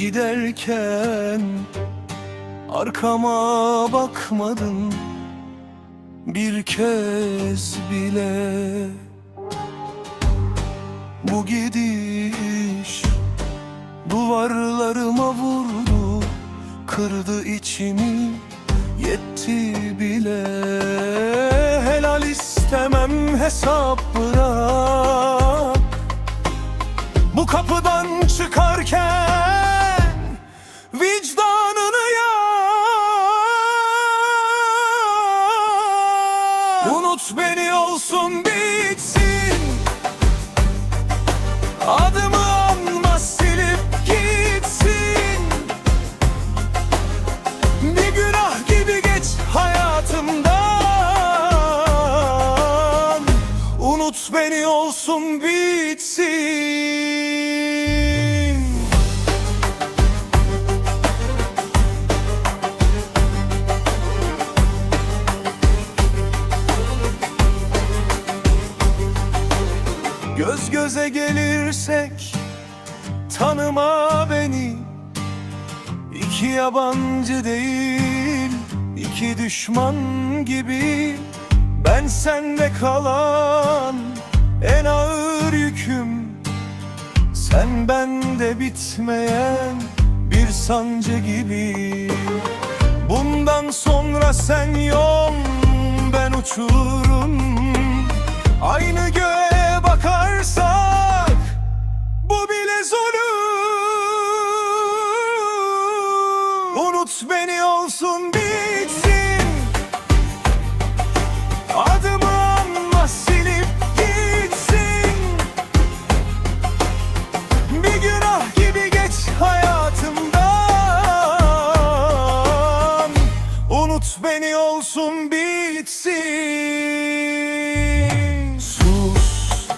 giderken Arkama bakmadın bir kez bile. Bu gidiş duvarlarıma vurdu Kırdı içimi yetti bile. Helal istemem hesap bırak. Bu kapıdan çıkarken vicdanını yak. Unut beni olsun bitsin. Adımı anma silip gitsin. Bir günah gibi geç hayatımdan. Unut beni olsun bitsin Göz göze gelirsek tanıma beni. İki yabancı değil iki düşman gibi. Ben sende kalan en ağır yüküm. Sen bende bitmeyen bir sancı gibi. Bundan sonra sen yol ben uçurum. Aynı göğe Unut beni olsun bitsin Adımı anma silip gitsin. Bir günah gibi geç hayatımdan. Unut beni olsun bitsin. Sus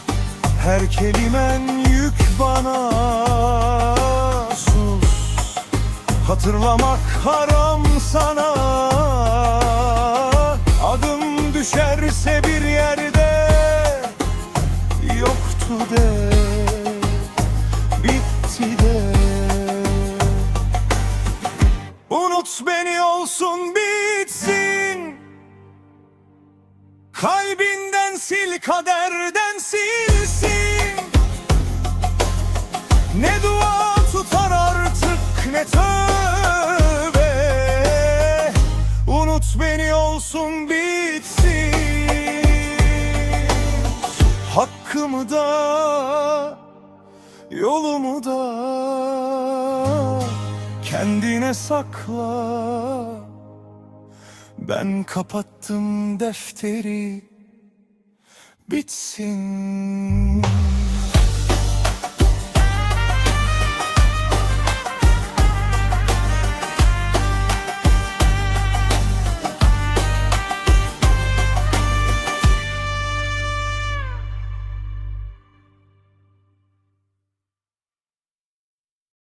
her kelimen yük bana Hatırlamak haram sana. Adım düşerse bir yerde Yoktu de Bitti de. Unut beni olsun bitsin. Kalbinden sil kaderden silsin. Ne tutar tövbe. Unut beni olsun bitsin. Hakkımı da yolumu da kendine sakla. Ben kapattım defteri bitsin